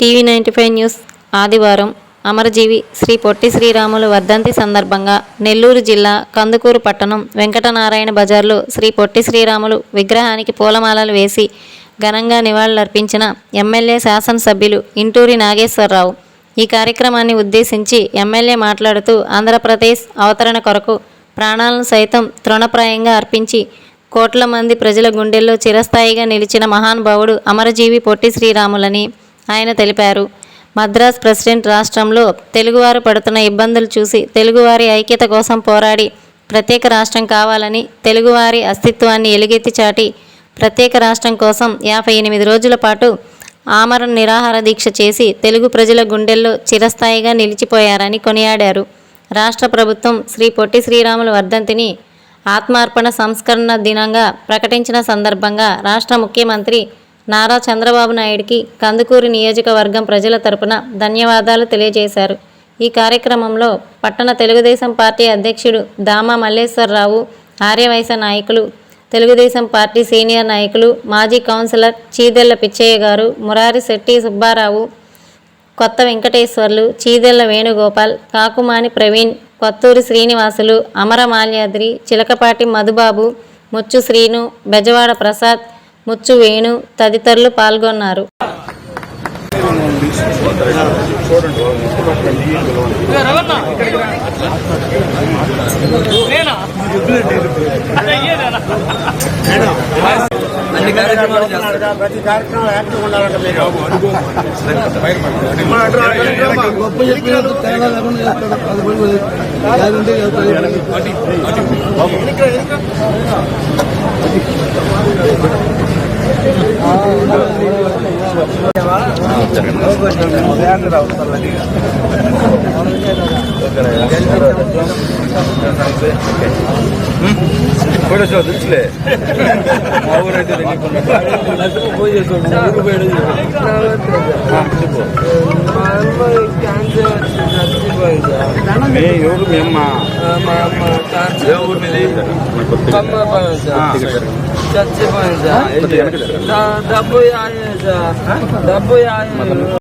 TV ninety five news ఆదివారం. అమరజీవి శ్రీ పొట్టి శ్రీరాములు వర్ధంతి సందర్భంగా నెల్లూరు జిల్లా కందుకూరు పట్టణం వెంకటనారాయణ బజార్లో శ్రీ పొట్టి శ్రీరాములు విగ్రహానికి పూలమాలలు వేసి ఘనంగా నివాళులర్పించిన ఎమ్మెల్యే శాసనసభ్యులు ఇంటూరి నాగేశ్వరరావు. ఈ కార్యక్రమాన్ని ఉద్దేశించి ఎమ్మెల్యే మాట్లాడుతూ ఆంధ్రప్రదేశ్ అవతరణ కొరకు ప్రాణాలను సైతం తృణప్రాయంగా అర్పించి కోట్ల మంది ప్రజల గుండెల్లో చిరస్థాయిగా నిలిచిన మహానుభావుడు అమరజీవి పొట్టి శ్రీరాములని ఆయన తెలిపారు. మద్రాస్ ప్రెసిడెంట్ రాష్ట్రంలో తెలుగువారు పడుతున్న ఇబ్బందులు చూసి తెలుగువారి ఐక్యత కోసం పోరాడి ప్రత్యేక రాష్ట్రం కావాలని తెలుగువారి అస్తిత్వాన్ని ఎలుగెత్తి చాటి ప్రత్యేక రాష్ట్రం కోసం యాభై ఎనిమిది రోజుల పాటు ఆమరణ నిరాహార దీక్ష చేసి తెలుగు ప్రజల గుండెల్లో చిరస్థాయిగా నిలిచిపోయారని కొనియాడారు. రాష్ట్ర ప్రభుత్వం శ్రీ పొట్టి శ్రీరాముల వర్ధంతిని ఆత్మార్పణ సంస్కరణ దినంగా ప్రకటించిన సందర్భంగా రాష్ట్ర ముఖ్యమంత్రి నారా చంద్రబాబు నాయుడికి కందుకూరు నియోజకవర్గం ప్రజల తరపున ధన్యవాదాలు తెలియజేశారు. ఈ కార్యక్రమంలో పట్టణ తెలుగుదేశం పార్టీ అధ్యక్షుడు దామా మల్లేశ్వరరావు ఆర్యవైశ్య నాయకులు తెలుగుదేశం పార్టీ సీనియర్ నాయకులు మాజీ కౌన్సిలర్ చీదెళ్ళ పిచ్చయ్య గారు మురారి శెట్టి సుబ్బారావు కొత్త వెంకటేశ్వర్లు చీదెళ్ళ వేణుగోపాల్ కాకుమాని ప్రవీణ్ కొత్తూరి శ్రీనివాసులు అమర మాల్యాద్రి చిలకపాటి మధుబాబు ముచ్చు శ్రీను బెజవాడ ప్రసాద్ ముచ్చు వేణు తదితరులు పాల్గొన్నారు. అన్ని కార్యక్రమాలు చేస్తారు ప్రతి కార్యక్రమం యాక్టివ్ ఉండాలంటే మీరు గొప్ప తేడా లేకుండా అది పోయి గ్యారంటీ చెప్తాడు కూడా చూ తెలుసులే మా ఊరైతే మా చచ్చిపోయింది మీ అమ్మ? ఏ ఊరు మీది? డబ్బు డబ్బు